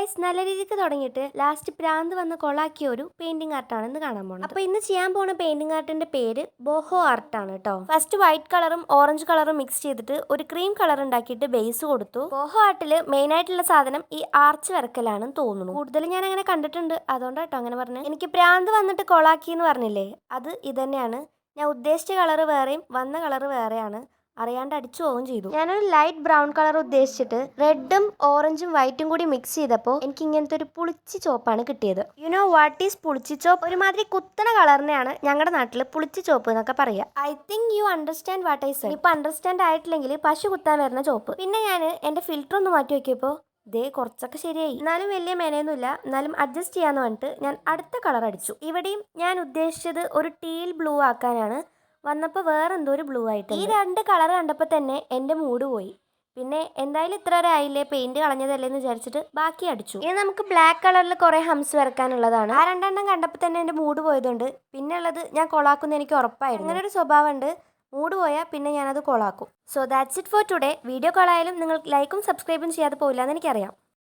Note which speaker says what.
Speaker 1: Guys നല്ല രീതിക്ക് തുടങ്ങിയിട്ട് ലാസ്റ്റ് പ്രാന്ത് വന്ന് കൊളാക്കിയ ഒരു പെയിന്റിംഗ് ആർട്ടാണ് ഇന്ന് കാണാൻ പോകുന്നത് അപ്പൊ ഇന്ന് ചെയ്യാൻ പോകുന്ന പെയിന്റിംഗ് ആർട്ടിന്റെ പേര് ബോഹോ ആർട്ടാണ് കേട്ടോ ഫസ്റ്റ് വൈറ്റ് കളറും ഓറഞ്ച് കളറും മിക്സ് ചെയ്തിട്ട് ഒരു ക്രീം കളർ ഉണ്ടാക്കിയിട്ട് ബേസ് കൊടുത്തു. ബോഹോ ആർട്ടിൽ മെയിൻ ആയിട്ടുള്ള സാധനം ഈ ആർച്ച് വരക്കലാണെന്ന് തോന്നുന്നു. കൂടുതൽ ഞാൻ അങ്ങനെ കണ്ടിട്ടുണ്ട്. അതുകൊണ്ടാട്ടോ അങ്ങനെ പറഞ്ഞു. എനിക്ക് പ്രാന്ത് വന്നിട്ട് കൊളാക്കി എന്ന് പറഞ്ഞില്ലേ? അത് ഇതന്നെയാണ്. ഞാൻ ഉദ്ദേശിച്ച കളർ വേറെയും വന്ന കളർ വേറെയാണ്. അറിയാണ്ട് അടിച്ചു പോവുകയും ചെയ്തു. ഞാനൊരു ലൈറ്റ് ബ്രൗൺ കളർ ഉദ്ദേശിച്ചിട്ട് റെഡും ഓറഞ്ചും വൈറ്റും കൂടി മിക്സ് ചെയ്തപ്പോൾ എനിക്ക് ഇങ്ങനത്തെ ഒരു പുളിച്ചി ചോപ്പാണ് കിട്ടിയത്. യു നോ വാട്ട് ഈസ് പുളിച്ചി ചോപ്പ് ഒരുമാതിരി കുത്തണ കളറിനെയാണ് ഞങ്ങളുടെ നാട്ടിൽ പുളിച്ചി ചോപ്പ് എന്നൊക്കെ പറയുക I think you understand what I said ഇപ്പൊ അണ്ടർസ്റ്റാൻഡ് ആയിട്ടില്ലെങ്കിൽ പശു കുത്താൻ വരുന്ന ചോപ്പ് പിന്നെ ഞാൻ എന്റെ ഫിൽറ്റർ ഒന്ന് മാറ്റി നോക്കിയപ്പോൾ ദേ കുറച്ചൊക്കെ ശരിയായി. എന്നാലും വലിയ മേനയൊന്നുമില്ല എന്നാലും അഡ്ജസ്റ്റ് ചെയ്യാന്ന് പറഞ്ഞിട്ട് ഞാൻ അടുത്ത കളർ അടിച്ചു. ഇവിടെയും ഞാൻ ഉദ്ദേശിച്ചത് ഒരു ടീൽ ബ്ലൂ ആക്കാനാണ്. വന്നപ്പോൾ വേറെ എന്തോ ഒരു ബ്ലൂ ആയിട്ട് ഈ രണ്ട് കളർ കണ്ടപ്പോൾ തന്നെ എന്റെ മൂഡ് പോയി. പിന്നെ എന്തായാലും ഇത്ര വരെ ആയില്ലേ പെയിന്റ് കളഞ്ഞതല്ലേ എന്ന് വിചാരിച്ചിട്ട് ബാക്കി അടിച്ചു. ഇനി നമുക്ക് ബ്ലാക്ക് കളറിൽ കുറെ ഹംസ് വരക്കാനുള്ളതാണ്. ആ രണ്ടെണ്ണം കണ്ടപ്പോൾ തന്നെ എന്റെ മൂഡ് പോയതുകൊണ്ട് പിന്നെ ഉള്ളത് ഞാൻ കൊളാക്കുന്ന എനിക്ക് ഉറപ്പായിരുന്നു. അങ്ങനെ ഒരു സ്വഭാവമുണ്ട്. മൂഡ് പോയാൽ പിന്നെ ഞാനത് കൊളാക്കും. So that's it for today video കോളായാലും നിങ്ങൾ ലൈക്കും സബ്സ്ക്രൈബും ചെയ്യാതെ പോയില്ല എന്ന് എനിക്കറിയാം.